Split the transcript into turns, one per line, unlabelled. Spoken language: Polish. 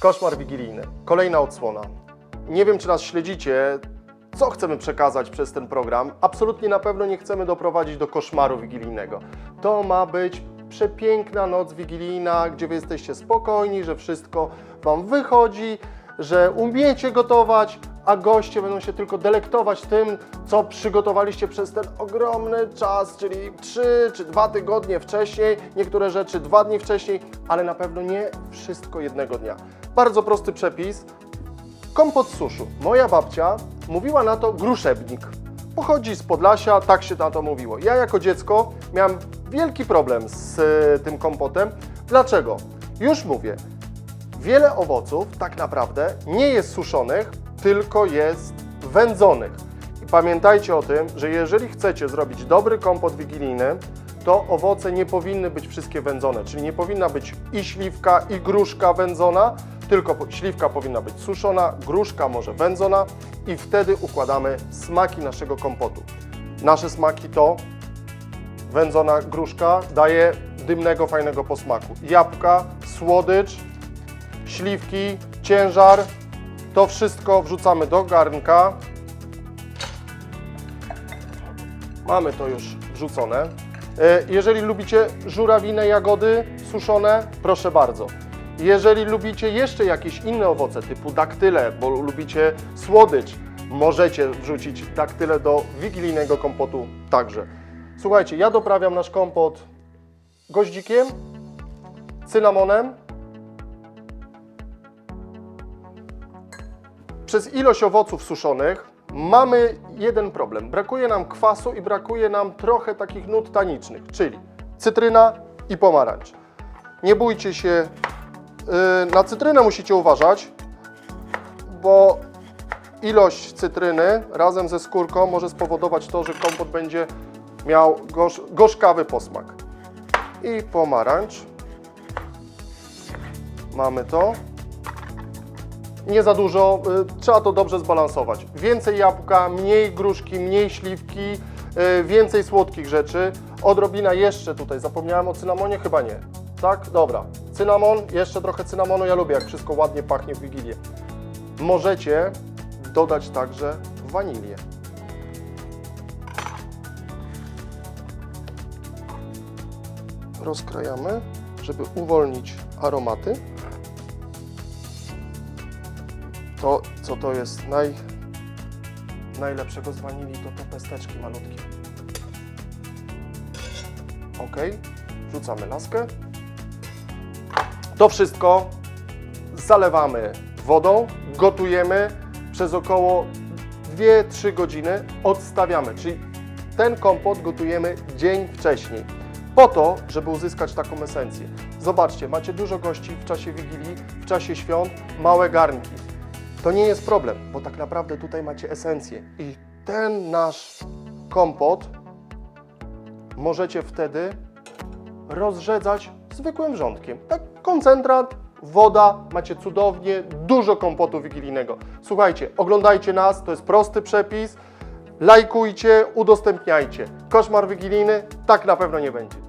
Koszmar wigilijny. Kolejna odsłona. Nie wiem, czy nas śledzicie, co chcemy przekazać przez ten program. Absolutnie na pewno nie chcemy doprowadzić do koszmaru wigilijnego. To ma być przepiękna noc wigilijna, gdzie wy jesteście spokojni, że wszystko wam wychodzi, że umiecie gotować, a goście będą się tylko delektować tym, co przygotowaliście przez ten ogromny czas, czyli 3 czy 2 tygodnie wcześniej, niektóre rzeczy 2 dni wcześniej, ale na pewno nie wszystko jednego dnia. Bardzo prosty przepis. Kompot suszu. Moja babcia mówiła na to gruszebnik. Pochodzi z Podlasia, tak się na to mówiło. Ja jako dziecko miałem wielki problem z e, tym kompotem. Dlaczego? Już mówię. Wiele owoców tak naprawdę nie jest suszonych, tylko jest wędzonych. I pamiętajcie o tym, że jeżeli chcecie zrobić dobry kompot wigilijny, to owoce nie powinny być wszystkie wędzone, czyli nie powinna być i śliwka, i gruszka wędzona, tylko śliwka powinna być suszona, gruszka może wędzona i wtedy układamy smaki naszego kompotu. Nasze smaki to wędzona gruszka daje dymnego, fajnego posmaku. Jabłka, słodycz, śliwki, ciężar. To wszystko wrzucamy do garnka. Mamy to już wrzucone. E, Jeżeli lubicie żurawinę, jagody suszone, proszę bardzo. Jeżeli lubicie jeszcze jakieś inne owoce typu daktyle, bo lubicie słodycz, możecie wrzucić daktyle do wigilijnego kompotu także. Słuchajcie, ja doprawiam nasz kompot goździkiem, cynamonem, przez ilość owoców suszonych mamy jeden problem. Brakuje nam kwasu i brakuje nam trochę takich nut tanicznych, czyli cytryna i pomarańcz. Nie bójcie się, yy, na cytrynę musicie uważać, bo ilość cytryny razem ze skórką może spowodować to, że kompot będzie miał gorz, gorzkawy posmak. I pomarańcz. Mamy to nie za dużo, y, trzeba to dobrze zbalansować. Więcej jabłka, mniej gruszki, mniej śliwki, y, więcej słodkich rzeczy. Odrobina jeszcze tutaj, zapomniałem o cynamonie? Chyba nie. Tak? Dobra. Cynamon, jeszcze trochę cynamonu, ja lubię jak wszystko ładnie pachnie w Wigilię. Możecie dodać także wanilię. Rozkrajamy, żeby uwolnić aromaty. To, co to jest naj, najlepszego z wanilii, to te pesteczki malutkie. Ok, wrzucamy laskę. To wszystko zalewamy wodą, gotujemy przez około 2-3 godziny, odstawiamy, czyli ten kompot gotujemy dzień wcześniej, po to, żeby uzyskać taką esencję. Zobaczcie, macie dużo gości w czasie Wigilii, w czasie świąt, małe garnki. To nie jest problem, bo tak naprawdę tutaj macie esencję i ten nasz kompot możecie wtedy rozrzedzać zwykłym wrzątkiem. Tak, koncentrat, woda, macie cudownie, dużo kompotu wigilijnego. Słuchajcie, oglądajcie nas, to jest prosty przepis. Lajkujcie, udostępniajcie. Koszmar wigilijny tak na pewno nie będzie.